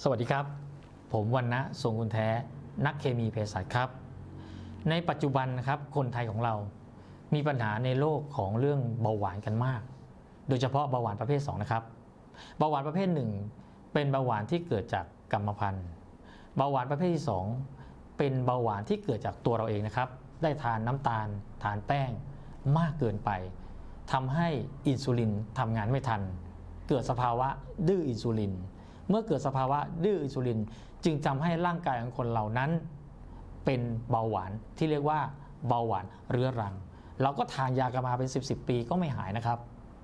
สวัสดีครับ ผมวันนะทรงคุณแท้ นักเคมีเภสัชครับ ในปัจจุบันนะครับคนไทยของเรามีปัญหาในโลกของเรื่องเบาหวานกันมาก โดยเฉพาะเบาหวานประเภท 2 นะครับ เบาหวานประเภท 1 เป็นเบาหวานที่เกิดจากกรรมพันธุ์ เบาหวานประเภทที่ 2 เป็นเบาหวานที่เกิดจากตัวเราเองนะครับ ได้ทานน้ำตาล ทานแป้งมากเกินไปทำให้อินซูลินทำงานไม่ทัน เกิดสภาวะดื้ออินซูลิน เมื่อเกิดสภาวะดื้ออินซูลินจึงทำให้ร่างกายของคนเหล่านั้น เป็นเบาหวานที่เรียกว่าเบาหวานเรื้อรัง เราก็ทานยากันมาเป็น 10บสปีก็ไม่หายนะครับ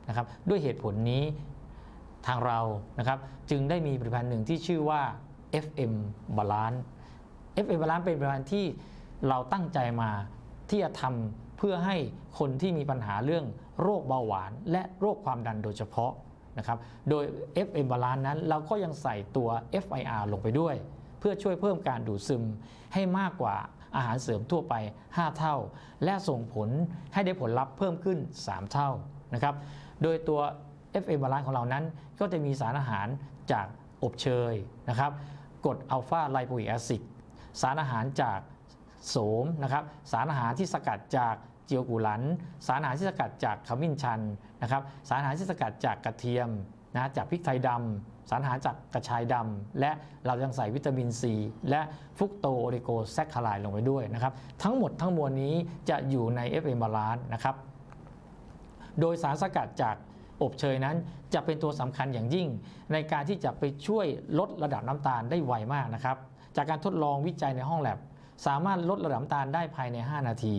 นะครับ ด้วยเหตุผลนี้ทางเรานะครับจึงได้มีผลิตภัณฑ์หนึ่งที่ชื่อว่า FM Balance FM Balance เป็นผลิตภัณฑ์ที่เราตั้งใจมาที่จะทำเพื่อให้คนที่มีปัญหาเรื่องโรคเบาหวาน และโรคความดันโดยเฉพาะ นะครับโดย FM Balance นั้นเราก็ยังใส่ตัว FIR ลงไปด้วย เพื่อช่วยเพิ่มการดูดซึมให้มากกว่าอาหารเสริมทั่วไป 5 เท่า และส่งผลให้ได้ผลลัพธ์เพิ่มขึ้น 3 เท่านะครับโดยตัว FM บาลานของเรานั้นก็จะมีสารอาหารจากอบเชยนะครับกรดอัลฟาไลโปอิกแอซิดสารอาหารจากโสมนะครับสารอาหารที่สกัดจาก เจียวกุหลัน สารอาหารที่สกัดจากขมิ้นชันนะครับสารอาหารที่สกัดจากกระเทียมนะจากพริกไทยดำสารอาหารจากกระชายดำและเรายังใส่วิตามินซีและฟุกโตโอริโกแซคคาไลลงไปด้วยนะครับทั้งหมดทั้งมวลนี้จะอยู่ใน FM บาลานนะครับโดยสารสกัดจากอบเชยนั้นจะเป็นตัวสำคัญอย่างยิ่ง ในการที่จะไปช่วยลดระดับน้ำตาลได้ไวมากนะครับ จากการทดลองวิจัยในห้องแลบ สามารถลดระดับน้ำตาลได้ภายใน 5 นาที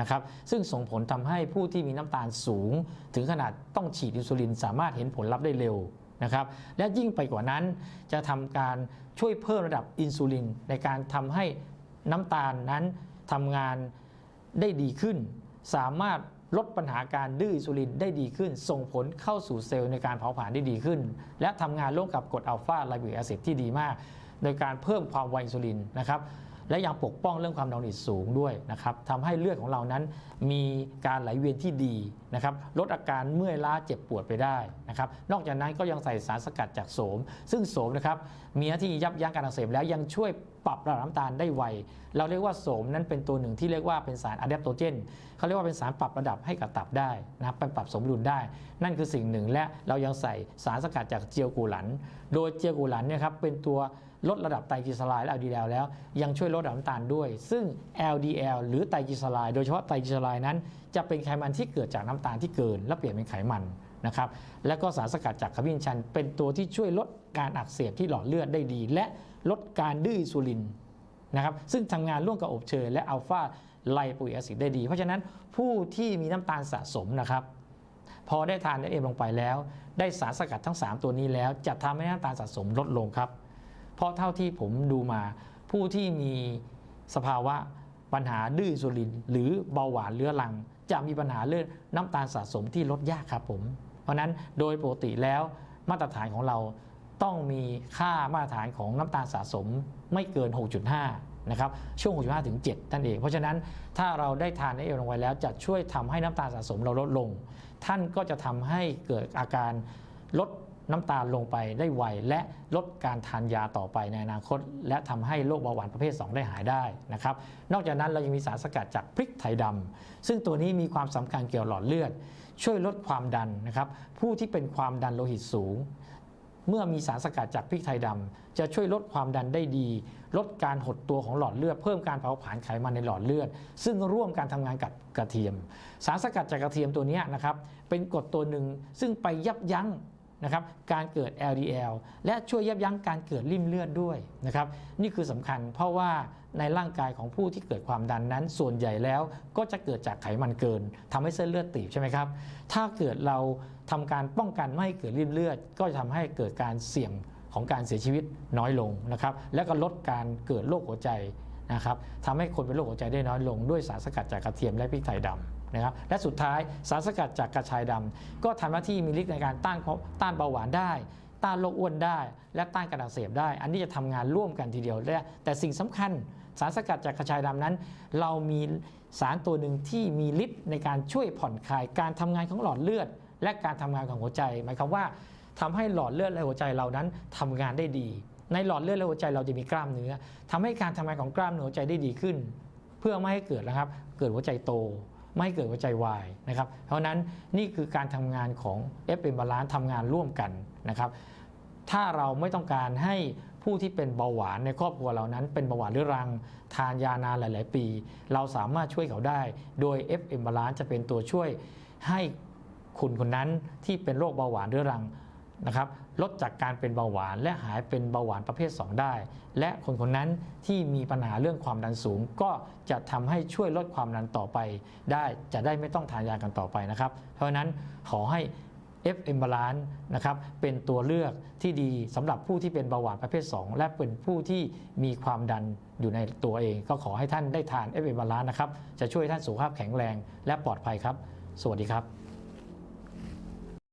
นะครับซึ่งส่งผลทำให้ผู้ที่มีน้ำตาลสูง ถึงขนาดต้องฉีดอินซูลินสามารถเห็นผลลัพธ์ได้เร็วนะครับและยิ่งไปกว่านั้นจะทำการช่วยเพิ่มระดับอินซูลินในการทำให้น้ำตาลนั้นทำงานได้ดีขึ้น สามารถลดปัญหาการดื้ออินซูลินได้ดีขึ้น ส่งผลเข้าสู่เซลล์ในการเผาผลาญได้ดีขึ้น และทำงานร่วมกับกรดอัลฟาไลบอิกแอซิดที่ดีมาก โดยการเพิ่มความไวอินซูลินนะครับ และยังปกป้องเรื่องความดันโลหิตสูงด้วยนะครับทำให้เลือดของเรานั้นมีการไหลเวียนที่ดีนะครับลดอาการเมื่อยล้าเจ็บปวดไปได้นะครับนอกจากนั้นก็ยังใส่สารสกัดจากโสม ซึ่งโสมนะครับมีหน้าที่ยับยั้งการอักเสบแล้วยังช่วยปรับระดับน้ำตาลได้ไว เราเรียกว่าโสมนั้นเป็นตัวหนึ่งที่เรียกว่าเป็นสารอะแดปโตเจนเขาเรียกว่าเป็นสารปรับระดับให้กับตับได้นะครับไปปรับสมดุลได้ นั่นคือสิ่งหนึ่งและเรายังใส่สารสกัดจากเจียวกูหลัน โดยเจียวกูหลันเนี่ยครับเป็นตัว ลดระดับไตรกลีเซอไรด์และ LDL แล้ว ยังช่วยลดระดับน้ำตาลด้วย ซึ่ง LDL หรือไตรกลีเซอไรด์โดยเฉพาะไตรกลีเซอไรด์นั้น จะเป็นไขมันที่เกิดจากน้ำตาลที่เกิน และเปลี่ยนเป็นไขมันนะครับและก็สารสกัดจากขมิ้นชัน เป็นตัวที่ช่วยลดการอักเสบที่หลอดเลือดได้ดี และลดการดื้ออินซูลินนะครับซึ่งทำงานร่วมกับอบเชยและอัลฟาไลโปอิกแอซิดได้ดี เพราะฉะนั้นผู้ที่มีน้ำตาลสะสมนะครับพอได้ทานเอลงไปแล้ว ได้สารสกัดทั้ง 3 ตัวนี้แล้ว จะทำให้น้ำตาลสะสมลดลงครับ ราะเท่าที่ผมดูมาผู้ที่มีสภาวะปัญหาดื้ออินซูลินหรือเบาหวานเรื้อรัง จะมีปัญหาเรื่องน้ำตาลสะสมที่ลดยากครับผม เพราะนั้นโดยปกติแล้วมาตรฐานของเราต้องมีค่ามาตรฐานของน้ำตาลสะสมไม่เกิน 6.5 นะครับ ช่วง 6.5 ถึง 7 นั่นเอง เพราะฉะนั้นถ้าเราได้ทานในเอลลงไปแล้วจะช่วยทำให้น้ำตาลสะสมเราลดลง ท่านก็จะทำให้เกิดอาการลด น้ำตาลลงไปได้ไว และลดการทานยาต่อไปในอนาคต และทำให้โรคเบาหวานประเภท 2 ได้หายได้นะครับ นอกจากนั้นเรายังมีสารสกัดจากพริกไทยดำซึ่งตัวนี้มีความสำคัญเกี่ยวหลอดเลือด ช่วยลดความดันนะครับ ผู้ที่เป็นความดันโลหิตสูง เมื่อมีสารสกัดจากพริกไทยดำจะช่วยลดความดันได้ดี ลดการหดตัวของหลอดเลือด เพิ่มการเผาผลาญไขมันในหลอดเลือด ซึ่งร่วมการทำงานกับกระเทียม สารสกัดจากกระเทียมตัวนี้นะครับเป็นกรดตัวหนึ่งซึ่งไปยับยั้ง นะครับการเกิด LDL และช่วยยับยั้งการเกิดริ่มเลือดด้วยนะครับนี่คือสำคัญเพราะว่าในร่างกายของผู้ที่เกิดความดันนั้น ส่วนใหญ่แล้วก็จะเกิดจากไขมันเกินทำให้เส้นเลือดตีบใช่ไหมครับถ้าเกิดเราทำการป้องกันไม่ให้เกิดริ่มเลือด ก็จะทำให้เกิดการเสี่ยงของการเสียชีวิตน้อยลงนะครับและก็ลดการเกิดโรคหัวใจนะครับทำให้คนเป็นโรคหัวใจได้น้อยลงด้วยสารสกัดจากกระเทียมและพริกไทยดำ นะครับและสุดท้ายสารสกัดจากกระชายดำก็ทำหน้าที่มีฤทธิ์ในการต้านต้านเบาหวานได้ ต้านโรคอ้วนได้ และต้านการอักเสบได้ อันนี้จะทำงานร่วมกันทีเดียวแต่สิ่งสำคัญสารสกัดจากกระชายดำนั้น เรามีสารตัวหนึ่งที่มีฤทธิ์ในการช่วยผ่อนคลายการทำงานของหลอดเลือด และการทำงานของหัวใจ หมายความว่าทำให้หลอดเลือดและหัวใจเรานั้นทำงานได้ดี ในหลอดเลือดและหัวใจเราจะมีกล้ามเนื้อทำให้การทำงานของกล้ามเนื้อหัวใจได้ดีขึ้น เพื่อไม่ให้เกิดนะครับ เกิดหัวใจโต ไม่เกิดหัวใจวายนะครับ เพราะฉะนั้นนี่คือการทำงานของ FM Balance ทำงานร่วมกันนะครับ ถ้าเราไม่ต้องการให้ผู้ที่เป็นเบาหวานในครอบครัวเรานั้น เป็นเบาหวานเรื้อรังทานยานานหลาย ๆ ปี เราสามารถช่วยเขาได้ โดย FM Balance จะเป็นตัวช่วยให้คุณคนนั้นที่เป็นโรคเบาหวานเรื้อรัง นะครับลดจากการเป็นเบาหวานและหายเป็นเบาหวานประเภท 2 ได้ และคนคนนั้นที่มีปัญหาเรื่องความดันสูง ก็จะทำให้ช่วยลดความดันต่อไป ได้จะได้ไม่ต้องทานยากันต่อไปนะครับ เพราะฉะนั้นขอให้ FM Balance นะครับเป็นตัวเลือกที่ดีสำหรับผู้ที่เป็นเบาหวานประเภท 2 และเป็นผู้ที่มีความดันอยู่ในตัวเอง ก็ขอให้ท่านได้ทาน FM Balance นะครับจะช่วยท่านสุขภาพแข็งแรงและปลอดภัยครับ สวัสดีครับ